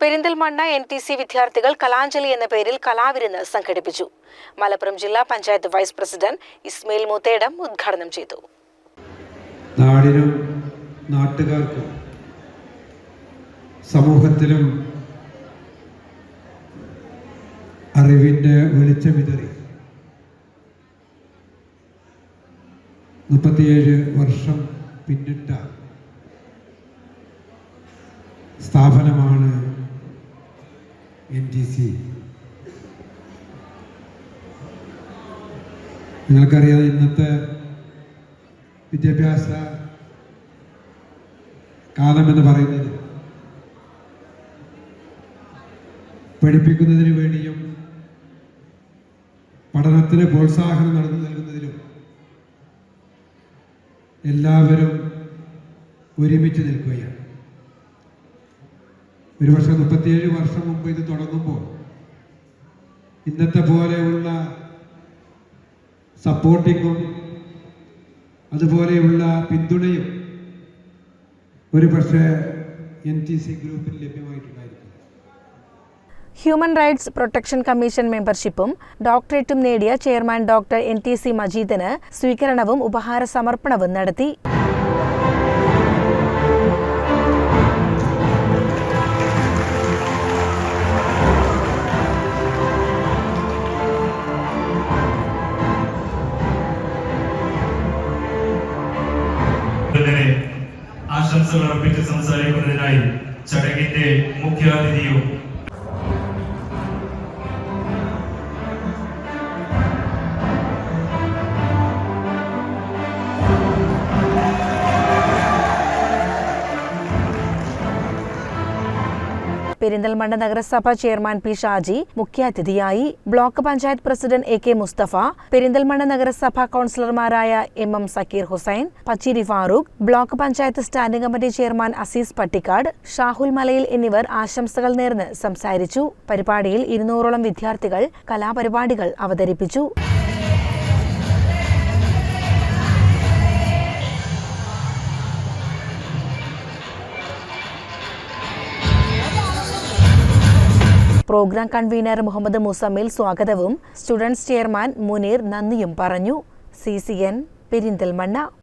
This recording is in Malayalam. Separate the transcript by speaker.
Speaker 1: പെരിന്തൽമണ്ണ എൻ ടി സി വിദ്യാർത്ഥികൾ കലാഞ്ജലി എന്ന പേരിൽ കലാവിരുന്ന് സംഘടിപ്പിച്ചു. മലപ്പുറം ജില്ലാ പഞ്ചായത്ത് വൈസ് പ്രസിഡന്റ് ഇസ്മയിൽ മുത്തേടം ഉദ്ഘാടനം ചെയ്തു.
Speaker 2: നാടിനും നാട്ടുകാർക്കും സമൂഹത്തിലും അറിവിന്റെ വെളിച്ചമിതറി. മുപ്പത്തിയേഴ് വർഷം പിന്നിട്ട സ്ഥാപനമാണ് എൻ ടി സി നിങ്ങൾക്കറിയാം ഇന്നത്തെ വിദ്യാഭ്യാസ കാലമെന്ന് പറയുന്നത് പഠിപ്പിക്കുന്നതിന് വേണ്ടിയും പഠനത്തിന് പ്രോത്സാഹനം നടന്നു നൽകുന്നതിലും എല്ലാവരും ഒരുമിച്ച് നിൽക്കുകയാണ്. ഒരു വർഷം മുപ്പത്തിയേഴ് വർഷം മുമ്പ് ഇത് തുടങ്ങുമ്പോൾ ഇന്നത്തെ പോലെയുള്ള സപ്പോർട്ടിങ്ങും അതുപോലെയുള്ള പിന്തുണയും ഒരു പക്ഷേ എൻ ടി സി ഗ്രൂപ്പിൽ ലഭ്യമായിട്ടുണ്ടായിരിക്കും
Speaker 1: ഹ്യൂമൻ റൈറ്റ്സ് പ്രൊട്ടക്ഷൻ കമ്മീഷൻ മെമ്പർഷിപ്പും ഡോക്ടറേറ്റും നേടിയ chairman doctor N T C മജീദിന് സ്വീകരണവും ഉപഹാര സമർപ്പണവും നടത്തി.
Speaker 3: ഇതിനെ ആശംസകൾ അർപ്പിച്ച് സംസാരിക്കുന്നതിനായി ചടങ്ങിന്റെ മുഖ്യാതിഥിയും
Speaker 1: പെരിന്തൽമണ്ണ നഗരസഭ ചെയർമാൻ പി ഷാജി മുഖ്യാതിഥിയായി block panchayat president A K Mustafa Perinthalmanna നഗരസഭാ കൌൺസിലർമാരായ M M Zakir Hussain Pachiri Farooq block panchayat standing committee chairman Aziz Pattikkad Shahul Malayil എന്നിവർ ആശംസകൾ നേർന്ന് സംസാരിച്ചു. പരിപാടിയിൽ ഇരുന്നൂറോളം വിദ്യാർത്ഥികൾ കലാപരിപാടികൾ അവതരിപ്പിച്ചു. പ്രോഗ്രാം കൺവീനർ മുഹമ്മദ് മുസമ്മിൽ സ്വാഗതവും. സ്റ്റുഡൻസ് ചെയർമാൻ മുനീർ നന്ദിയും പറഞ്ഞു. C C N Perinthalmanna.